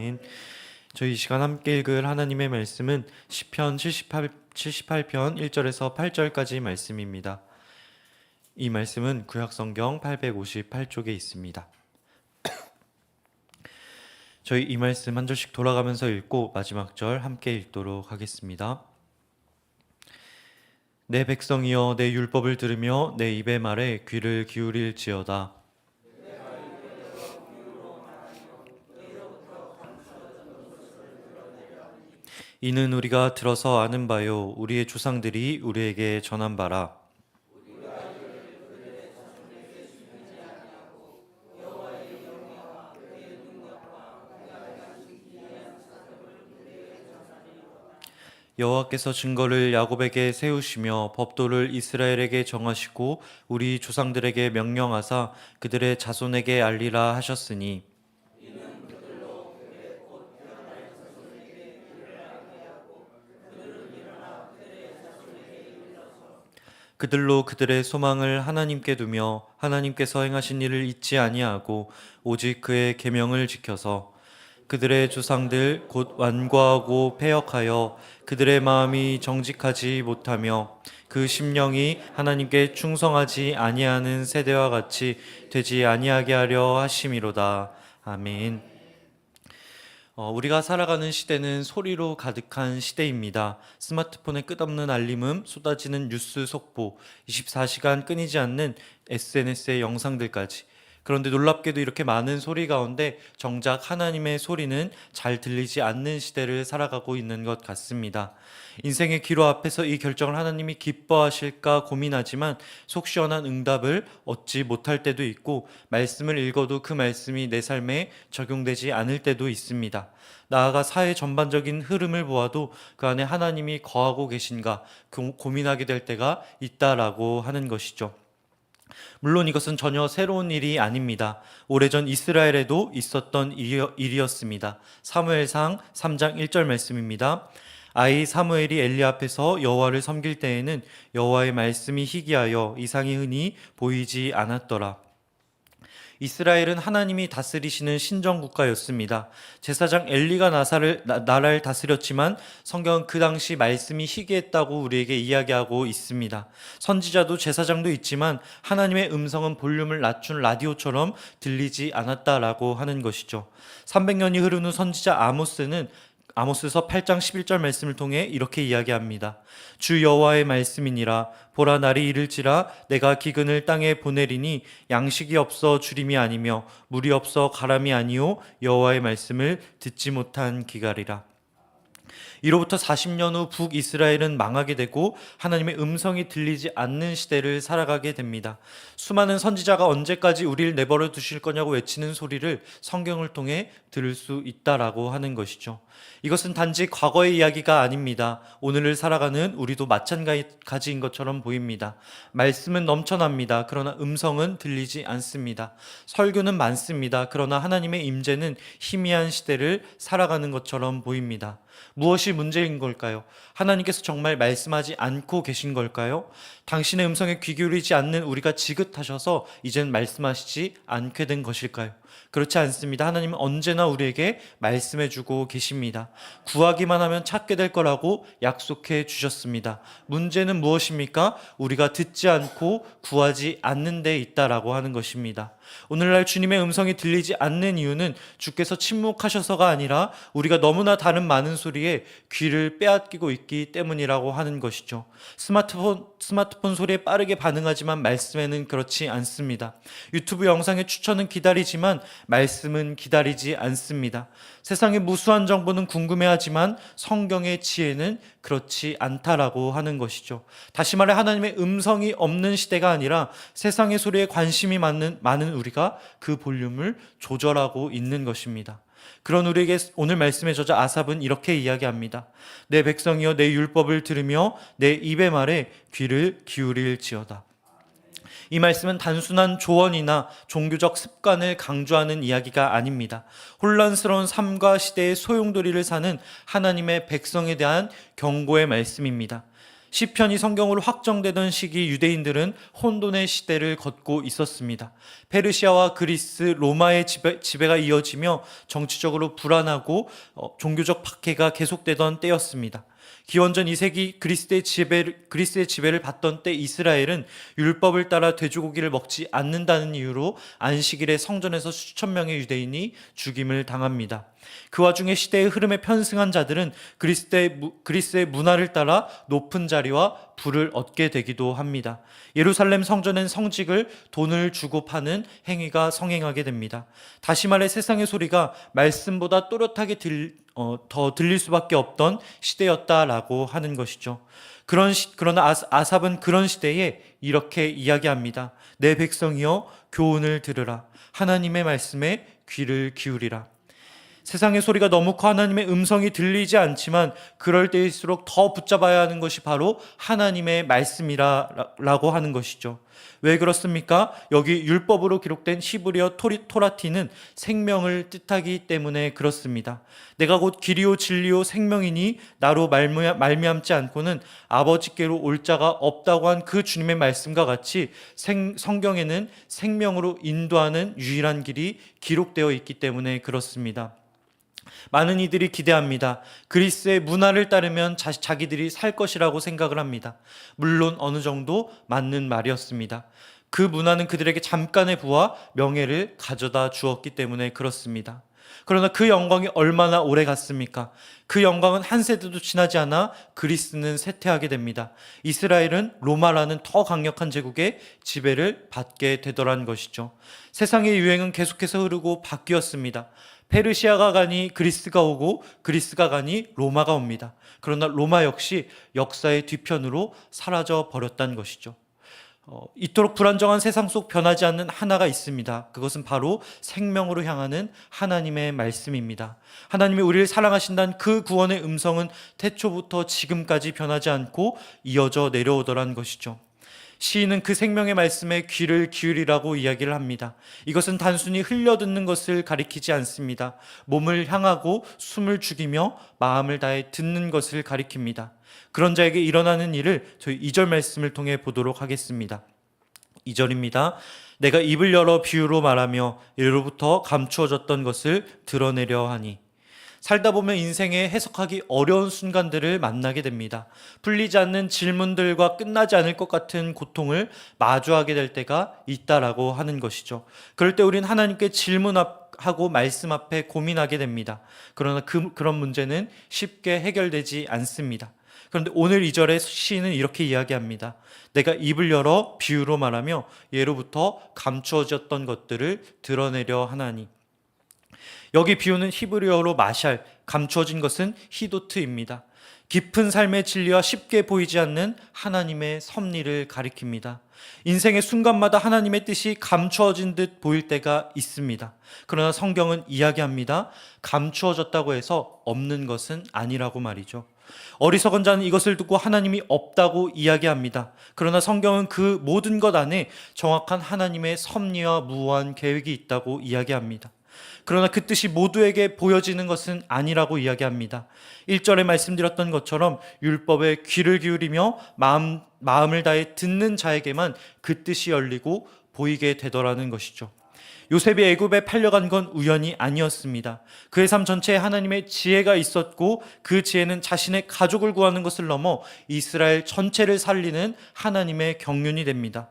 아멘. 저희 이 시간 함께 읽을 하나님의 말씀은 시편 78, 78편 1절에서 8절까지 말씀입니다. 이 말씀은 구약 성경 858쪽에 있습니다. 저희 이 말씀 한 절씩 돌아가면서 읽고 마지막 절 함께 읽도록 하겠습니다. 내 백성이여 내 율법을 들으며 내 입의 말에 귀를 기울일지어다. 이는 우리가 들어서 아는 바요. 우리의 조상들이 우리에게 전한 바라. 여호와께서 증거를 야곱에게 세우시며 법도를 이스라엘에게 정하시고 우리 조상들에게 명령하사 그들의 자손에게 알리라 하셨으니 그들로 그들의 소망을 하나님께 두며 하나님께서 행하신 일을 잊지 아니하고 오직 그의 계명을 지켜서 그들의 조상들 곧 완고하고 패역하여 그들의 마음이 정직하지 못하며 그 심령이 하나님께 충성하지 아니하는 세대와 같이 되지 아니하게 하려 하심이로다 아멘. 어, 우리가 살아가는 시대는 소리로 가득한 시대입니다. 스마트폰의 끝없는 알림음, 쏟아지는 뉴스 속보, 24시간 끊이지 않는 SNS의 영상들까지. 그런데 놀랍게도 이렇게 많은 소리 가운데 정작 하나님의 소리는 잘 들리지 않는 시대를 살아가고 있는 것 같습니다. 인생의 기로 앞에서 이 결정을 하나님이 기뻐하실까 고민하지만 속 시원한 응답을 얻지 못할 때도 있고 말씀을 읽어도 그 말씀이 내 삶에 적용되지 않을 때도 있습니다. 나아가 사회 전반적인 흐름을 보아도 그 안에 하나님이 거하고 계신가 고- 고민하게 될 때가 있다라고 하는 것이죠. 물론 이것은 전혀 새로운 일이 아닙니다. 오래전 이스라엘에도 있었던 일이었- 일이었습니다. 사무엘상 3장 1절 말씀입니다. 아이 사무엘이 엘리 앞에서 여호와를 섬길 때에는 여호와의 말씀이 희귀하여 이상이 흔히 보이지 않았더라. 이스라엘은 하나님이 다스리시는 신정 국가였습니다. 제사장 엘리가 나사를 나, 나라를 다스렸지만 성경은 그 당시 말씀이 희귀했다고 우리에게 이야기하고 있습니다. 선지자도 제사장도 있지만 하나님의 음성은 볼륨을 낮춘 라디오처럼 들리지 않았다라고 하는 것이죠. 300년이 흐른 후 선지자 아모스는 아모스서 8장 11절 말씀을 통해 이렇게 이야기합니다. 주 여호와의 말씀이니라 보라 날이 이를지라 내가 기근을 땅에 보내리니 양식이 없어 주림이 아니며 물이 없어 가람이 아니요 여호와의 말씀을 듣지 못한 기갈이라. 이로부터 40년 후 북이스라엘은 망하게 되고 하나님의 음성이 들리지 않는 시대를 살아가게 됩니다. 수많은 선지자가 언제까지 우리를 내버려 두실 거냐고 외치는 소리를 성경을 통해 들을 수 있다라고 하는 것이죠. 이것은 단지 과거의 이야기가 아닙니다. 오늘을 살아가는 우리도 마찬가지인 것처럼 보입니다. 말씀은 넘쳐납니다. 그러나 음성은 들리지 않습니다. 설교는 많습니다. 그러나 하나님의 임재는 희미한 시대를 살아가는 것처럼 보입니다. 무엇이 문제인 걸까요? 하나님께서 정말 말씀하지 않고 계신 걸까요? 당신의 음성에 귀 기울이지 않는 우리가 지긋하셔서 이젠 말씀하시지 않게 된 것일까요? 그렇지 않습니다. 하나님은 언제나 우리에게 말씀해 주고 계십니다. 구하기만 하면 찾게 될 거라고 약속해 주셨습니다. 문제는 무엇입니까? 우리가 듣지 않고 구하지 않는 데 있다라고 하는 것입니다. 오늘날 주님의 음성이 들리지 않는 이유는 주께서 침묵하셔서가 아니라 우리가 너무나 다른 많은 소리에 귀를 빼앗기고 있기 때문이라고 하는 것이죠. 스마트폰 스마트폰 소리에 빠르게 반응하지만 말씀에는 그렇지 않습니다. 유튜브 영상의 추천은 기다리지만 말씀은 기다리지 않습니다. 세상의 무수한 정보는 궁금해하지만 성경의 지혜는 그렇지 않다라고 하는 것이죠. 다시 말해 하나님의 음성이 없는 시대가 아니라 세상의 소리에 관심이 많은 많은 우리가 그 볼륨을 조절하고 있는 것입니다. 그런 우리에게 오늘 말씀의 저자 아삽은 이렇게 이야기합니다. 내 백성이여 내 율법을 들으며 내 입의 말에 귀를 기울일지어다. 이 말씀은 단순한 조언이나 종교적 습관을 강조하는 이야기가 아닙니다. 혼란스러운 삶과 시대의 소용돌이를 사는 하나님의 백성에 대한 경고의 말씀입니다. 시편이 성경으로 확정되던 시기 유대인들은 혼돈의 시대를 걷고 있었습니다. 페르시아와 그리스, 로마의 지배, 지배가 이어지며 정치적으로 불안하고 어, 종교적 박해가 계속되던 때였습니다. 기원전 2세기 그리스의 지배를 그리스의 지배를 받던 때 이스라엘은 율법을 따라 돼지고기를 먹지 않는다는 이유로 안식일에 성전에서 수천 명의 유대인이 죽임을 당합니다. 그 와중에 시대의 흐름에 편승한 자들은 그리스의, 무- 그리스의 문화를 따라 높은 자리와 부를 얻게 되기도 합니다. 예루살렘 성전엔 성직을 돈을 주고 파는 행위가 성행하게 됩니다. 다시 말해 세상의 소리가 말씀보다 또렷하게 들, 어, 더 들릴 수밖에 없던 시대였다라고 하는 것이죠. 그런 시, 그러나 아사- 아삽은 그런 시대에 이렇게 이야기합니다. 내 백성이여 교훈을 들으라. 하나님의 말씀에 귀를 기울이라. 세상의 소리가 너무 커 하나님의 음성이 들리지 않지만 그럴 때일수록 더 붙잡아야 하는 것이 바로 하나님의 말씀이라고 하는 것이죠. 왜 그렇습니까? 여기 율법으로 기록된 히브리어 토리, 토라티는 생명을 뜻하기 때문에 그렇습니다. 내가 곧 길이요 진리요 생명이니 나로 말미암- 말미암지 않고는 아버지께로 올 자가 없다고 한 그 주님의 말씀과 같이 생- 성경에는 생명으로 인도하는 유일한 길이 기록되어 있기 때문에 그렇습니다. 많은 이들이 기대합니다. 그리스의 문화를 따르면 자, 자기들이 살 것이라고 생각을 합니다. 물론 어느 정도 맞는 말이었습니다. 그 문화는 그들에게 잠깐의 부와 명예를 가져다 주었기 때문에 그렇습니다. 그러나 그 영광이 얼마나 오래 갔습니까? 그 영광은 한 세대도 지나지 않아 그리스는 쇠퇴하게 됩니다. 이스라엘은 로마라는 더 강력한 제국의 지배를 받게 되더란 것이죠. 세상의 유행은 계속해서 흐르고 바뀌었습니다. 페르시아가 가니 그리스가 오고 그리스가 가니 로마가 옵니다. 그러나 로마 역시 역사의 뒤편으로 사라져 버렸다는 것이죠. 어, 이토록 불안정한 세상 속 변하지 않는 하나가 있습니다. 그것은 바로 생명으로 향하는 하나님의 말씀입니다. 하나님이 우리를 사랑하신다는 그 구원의 음성은 태초부터 지금까지 변하지 않고 이어져 내려오더란 것이죠. 시인은 그 생명의 말씀에 귀를 기울이라고 이야기를 합니다. 이것은 단순히 흘려듣는 것을 가리키지 않습니다. 몸을 향하고 숨을 죽이며 마음을 다해 듣는 것을 가리킵니다. 그런 자에게 일어나는 일을 저희 2절 말씀을 통해 보도록 하겠습니다. 2절입니다. 내가 입을 열어 비유로 말하며 예로부터 감추어졌던 것을 드러내려 하니 살다 보면 인생에 해석하기 어려운 순간들을 만나게 됩니다. 풀리지 않는 질문들과 끝나지 않을 것 같은 고통을 마주하게 될 때가 있다라고 하는 것이죠. 그럴 때 우리는 하나님께 질문 하고 말씀 앞에 고민하게 됩니다. 그러나 그, 그런 문제는 쉽게 해결되지 않습니다. 그런데 오늘 이절의 시인은 이렇게 이야기합니다. 내가 입을 열어 비유로 말하며 예로부터 감추어졌던 것들을 드러내려 하나니. 여기 비유는 히브리어로 마샬, 감추어진 것은 히도트입니다. 깊은 삶의 진리와 쉽게 보이지 않는 하나님의 섭리를 가리킵니다. 인생의 순간마다 하나님의 뜻이 감추어진 듯 보일 때가 있습니다. 그러나 성경은 이야기합니다. 감추어졌다고 해서 없는 것은 아니라고 말이죠. 어리석은 자는 이것을 듣고 하나님이 없다고 이야기합니다. 그러나 성경은 그 모든 것 안에 정확한 하나님의 섭리와 무한 계획이 있다고 이야기합니다. 그러나 그 뜻이 모두에게 보여지는 것은 아니라고 이야기합니다. 1절에 말씀드렸던 것처럼 율법에 귀를 기울이며 마음, 마음을 다해 듣는 자에게만 그 뜻이 열리고 보이게 되더라는 것이죠. 요셉이 애굽에 팔려간 건 우연이 아니었습니다. 그의 삶 전체에 하나님의 지혜가 있었고 그 지혜는 자신의 가족을 구하는 것을 넘어 이스라엘 전체를 살리는 하나님의 경륜이 됩니다.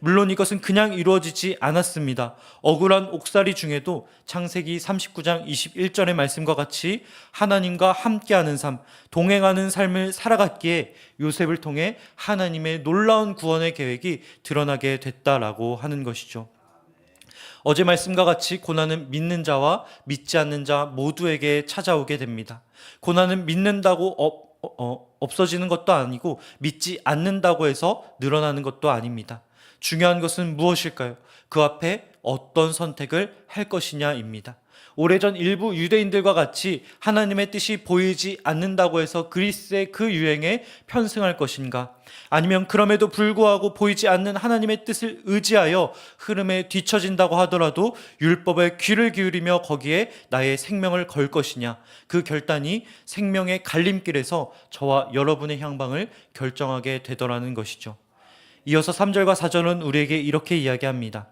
물론 이것은 그냥 이루어지지 않았습니다. 억울한 옥살이 중에도 창세기 39장 21절의 말씀과 같이 하나님과 함께하는 삶, 동행하는 삶을 살아갔기에 요셉을 통해 하나님의 놀라운 구원의 계획이 드러나게 됐다라고 하는 것이죠. 어제 말씀과 같이 고난은 믿는 자와 믿지 않는 자 모두에게 찾아오게 됩니다. 고난은 믿는다고 어, 어, 없어지는 것도 아니고 믿지 않는다고 해서 늘어나는 것도 아닙니다. 중요한 것은 무엇일까요? 그 앞에 어떤 선택을 할 것이냐입니다. 오래전 일부 유대인들과 같이 하나님의 뜻이 보이지 않는다고 해서 그리스의 그 유행에 편승할 것인가? 아니면 그럼에도 불구하고 보이지 않는 하나님의 뜻을 의지하여 흐름에 뒤처진다고 하더라도 율법에 귀를 기울이며 거기에 나의 생명을 걸 것이냐? 그 결단이 생명의 갈림길에서 저와 여러분의 향방을 결정하게 되더라는 것이죠. 이어서 3절과 4절은 우리에게 이렇게 이야기합니다.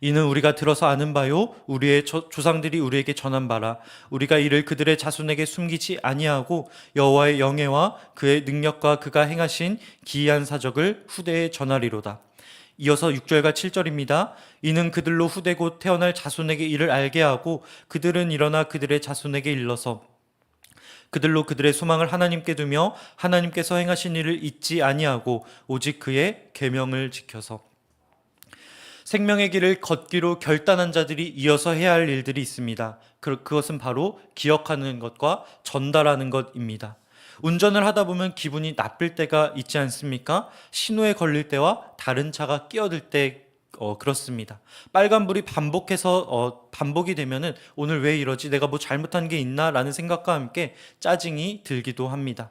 이는 우리가 들어서 아는 바요 우리의 조- 조상들이 우리에게 전한 바라 우리가 이를 그들의 자손에게 숨기지 아니하고 여호와의 영예와 그의 능력과 그가 행하신 기이한 사적을 후대에 전하리로다. 이어서 6절과 7절입니다. 이는 그들로 후대 곧 태어날 자손에게 이를 알게 하고 그들은 일어나 그들의 자손에게 일러서 그들로 그들의 소망을 하나님께 두며 하나님께서 행하신 일을 잊지 아니하고 오직 그의 계명을 지켜서 생명의 길을 걷기로 결단한 자들이 이어서 해야 할 일들이 있습니다. 그- 그것은 바로 기억하는 것과 전달하는 것입니다. 운전을 하다 보면 기분이 나쁠 때가 있지 않습니까? 신호에 걸릴 때와 다른 차가 끼어들 때 어, 그렇습니다. 빨간불이 반복해서 어, 반복이 되면은 오늘 왜 이러지? 내가 뭐 잘못한 게 있나라는 생각과 함께 짜증이 들기도 합니다.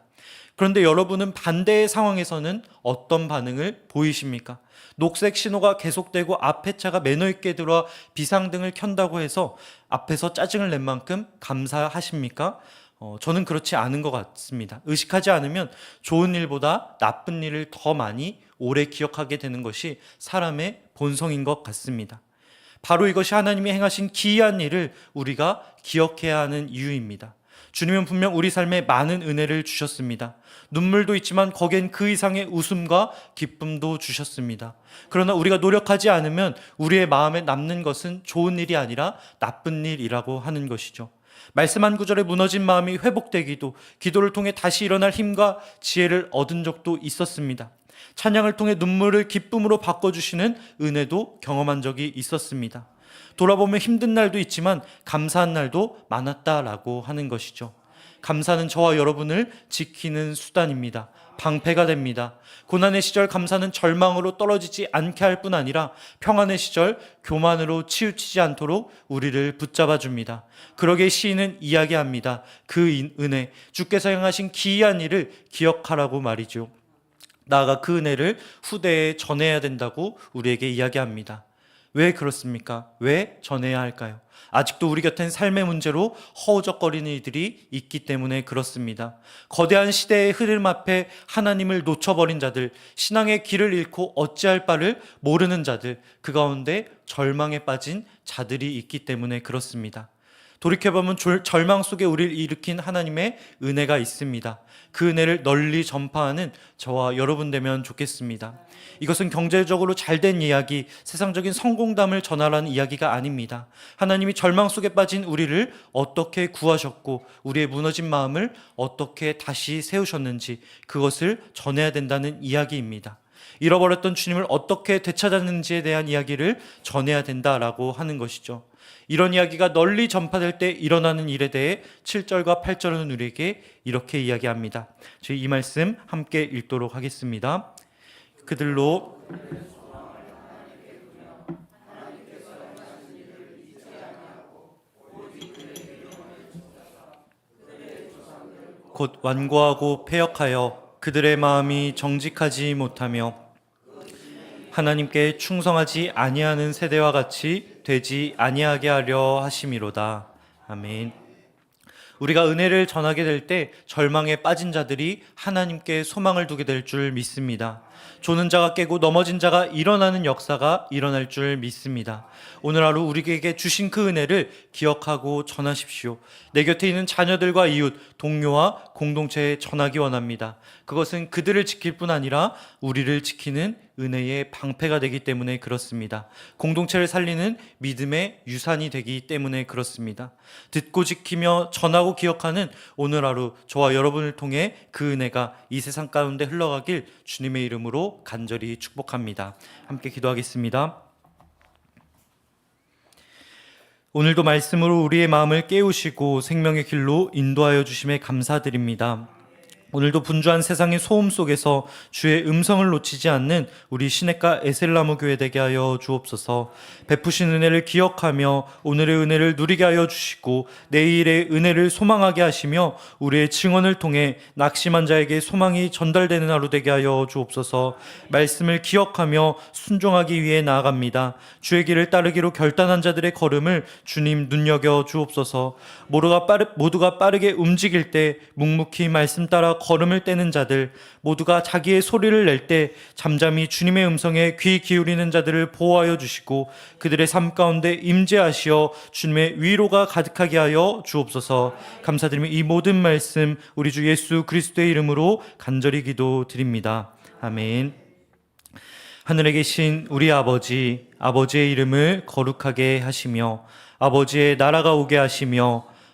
그런데 여러분은 반대의 상황에서는 어떤 반응을 보이십니까? 녹색 신호가 계속되고 앞에 차가 매너 있게 들어와 비상등을 켠다고 해서 앞에서 짜증을 낸 만큼 감사하십니까? 어, 저는 그렇지 않은 것 같습니다. 의식하지 않으면 좋은 일보다 나쁜 일을 더 많이 오래 기억하게 되는 것이 사람의 본성인 것 같습니다. 바로 이것이 하나님이 행하신 기이한 일을 우리가 기억해야 하는 이유입니다. 주님은 분명 우리 삶에 많은 은혜를 주셨습니다. 눈물도 있지만 거기엔 그 이상의 웃음과 기쁨도 주셨습니다. 그러나 우리가 노력하지 않으면 우리의 마음에 남는 것은 좋은 일이 아니라 나쁜 일이라고 하는 것이죠. 말씀 한 구절에 무너진 마음이 회복되기도 기도를 통해 다시 일어날 힘과 지혜를 얻은 적도 있었습니다. 찬양을 통해 눈물을 기쁨으로 바꿔주시는 은혜도 경험한 적이 있었습니다. 돌아보면 힘든 날도 있지만 감사한 날도 많았다라고 하는 것이죠. 감사는 저와 여러분을 지키는 수단입니다. 방패가 됩니다. 고난의 시절 감사는 절망으로 떨어지지 않게 할 뿐 아니라 평안의 시절 교만으로 치우치지 않도록 우리를 붙잡아 줍니다. 그러게 시인은 이야기합니다. 그 인- 은혜, 주께서 행하신 기이한 일을 기억하라고 말이죠. 나아가 그 은혜를 후대에 전해야 된다고 우리에게 이야기합니다. 왜 그렇습니까? 왜 전해야 할까요? 아직도 우리 곁엔 삶의 문제로 허우적거리는 이들이 있기 때문에 그렇습니다. 거대한 시대의 흐름 앞에 하나님을 놓쳐버린 자들, 신앙의 길을 잃고 어찌할 바를 모르는 자들, 그 가운데 절망에 빠진 자들이 있기 때문에 그렇습니다. 돌이켜보면 졸- 절망 속에 우리를 일으킨 하나님의 은혜가 있습니다. 그 은혜를 널리 전파하는 저와 여러분 되면 좋겠습니다. 이것은 경제적으로 잘된 이야기, 세상적인 성공담을 전하라는 이야기가 아닙니다. 하나님이 절망 속에 빠진 우리를 어떻게 구하셨고, 우리의 무너진 마음을 어떻게 다시 세우셨는지 그것을 전해야 된다는 이야기입니다. 잃어버렸던 주님을 어떻게 되찾았는지에 대한 이야기를 전해야 된다라고 하는 것이죠. 이런 이야기가 널리 전파될 때 일어나는 일에 대해 7절과 8절은 우리에게 이렇게 이야기합니다. 저희 이 말씀 함께 읽도록 하겠습니다. 그들로 곧 완고하고 패역하여 그들의 마음이 정직하지 못하며 하나님께 충성하지 아니하는 세대와 같이 되지 아니하게 하려 하심이로다. 아멘. 우리가 은혜를 전하게 될 때 절망에 빠진 자들이 하나님께 소망을 두게 될 줄 믿습니다. 조는 자가 깨고 넘어진 자가 일어나는 역사가 일어날 줄 믿습니다. 오늘 하루 우리에게 주신 그 은혜를 기억하고 전하십시오. 내 곁에 있는 자녀들과 이웃, 동료와 공동체에 전하기 원합니다. 그것은 그들을 지킬 뿐 아니라 우리를 지키는 은혜의 방패가 되기 때문에 그렇습니다. 공동체를 살리는 믿음의 유산이 되기 때문에 그렇습니다. 듣고 지키며 전하고 기억하는 오늘 하루 저와 여러분을 통해 그 은혜가 이 세상 가운데 흘러가길 주님의 이름으로 간절히 축복합니다. 함께 기도하겠습니다. 오늘도 말씀으로 우리의 마음을 깨우시고 생명의 길로 인도하여 주심에 감사드립니다. 오늘도 분주한 세상의 소음 속에서 주의 음성을 놓치지 않는 우리 시내가 에셀나무 교회 되게 하여 주옵소서. 베푸신 은혜를 기억하며 오늘의 은혜를 누리게 하여 주시고 내일의 은혜를 소망하게 하시며 우리의 증언을 통해 낙심한 자에게 소망이 전달되는 하루 되게 하여 주옵소서. 말씀을 기억하며 순종하기 위해 나아갑니다. 주의 길을 따르기로 결단한 자들의 걸음을 주님 눈여겨 주옵소서. 모두가 빠르게 움직일 때 묵묵히 말씀 따라 걸음을 떼는 자들 모두가 자기의 소리를 낼 때 잠잠히 주님의 음성에 귀 기울이는 자들을 보호하여 주시고 그들의 삶 가운데 임재하시어 주님의 위로가 가득하게 하여 주옵소서. 감사드리며 이 모든 말씀 우리 주 예수 그리스도의 이름으로 간절히 기도드립니다. 아멘. 하늘에 계신 우리 아버지, 아버지의 이름을 거룩하게 하시며 아버지의 나라가 오게 하시며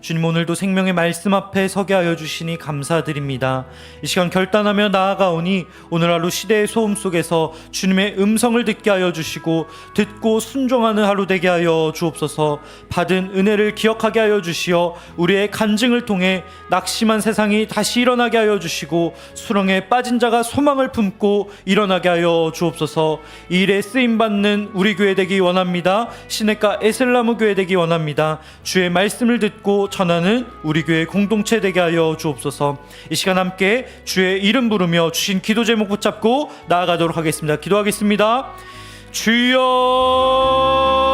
주님 오늘도 생명의 말씀 앞에 서게 하여 주시니 감사드립니다. 이 시간 결단하며 나아가오니 오늘 하루 시대의 소음 속에서 주님의 음성을 듣게 하여 주시고 듣고 순종하는 하루 되게 하여 주옵소서. 받은 은혜를 기억하게 하여 주시어 우리의 간증을 통해 낙심한 세상이 다시 일어나게 하여 주시고 수렁에 빠진 자가 소망을 품고 일어나게 하여 주옵소서. 이 일에 쓰임 받는 우리 교회 되기 원합니다. 시내가 에슬라무 교회 되기 원합니다. 주의 말씀을 듣고 전하는 우리 교회 공동체 되게 하여 주옵소서. 이 시간 함께 주의 이름 부르며 주신 기도 제목 붙잡고 나아가도록 하겠습니다. 기도하겠습니다. 주여